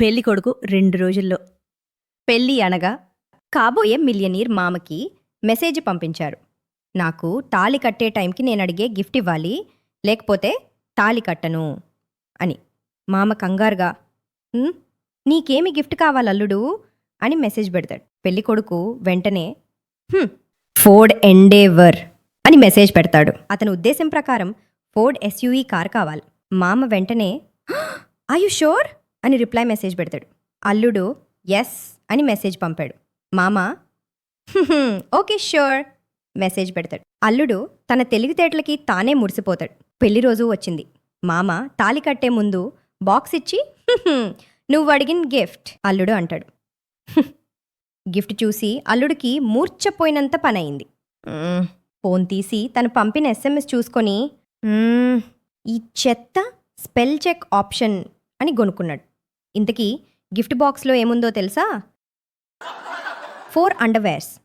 పెళ్ళి కొడుకు రెండు రోజుల్లో. పెళ్ళి అనగా కాబోయే మిలియనీర్ మామకి మెసేజ్ పంపించారు. నాకు తాళి కట్టే టైంకి నేను అడిగే గిఫ్ట్ ఇవ్వాలి లేకపోతే తాళి కట్టను అని. మామ కంగారుగా నీకేమి గిఫ్ట్ కావాలి అల్లుడు? అని మెసేజ్ పెడతాడు. పెళ్ళి కొడుకు వెంటనే ఫోర్డ్ ఎండేవర్ అని మెసేజ్ పెడతాడు. అతని ఉద్దేశం ప్రకారం ఫోర్డ్ ఎస్యూఈ కార్ కావాలి. మామ వెంటనే యు షోర్? అని రిప్లై మెసేజ్ పెడతాడు. అల్లుడు ఎస్ అని మెసేజ్ పంపాడు. మామ? ఓకే షూర్ మెసేజ్ పెడతాడు. అల్లుడు తన తెలివితేటలకి తానే మురిసిపోతాడు. పెళ్ళి రోజు వచ్చింది. మామ తాలి కట్టే ముందు బాక్స్ ఇచ్చి నువ్వు అడిగిన గిఫ్ట్ అల్లుడు అంటాడు. గిఫ్ట్ చూసి అల్లుడికి మూర్చపోయినంత పని అయింది ఫోన్ తీసి తను పంపిన ఎస్ఎంఎస్ చూసుకొని ఈ చెత్త స్పెల్ చెక్ ఆప్షన్ అని కొనుక్కున్నాడు ఇంతకీ గిఫ్ట్ బాక్స్లో ఏముందో తెలుసా? Four underwears.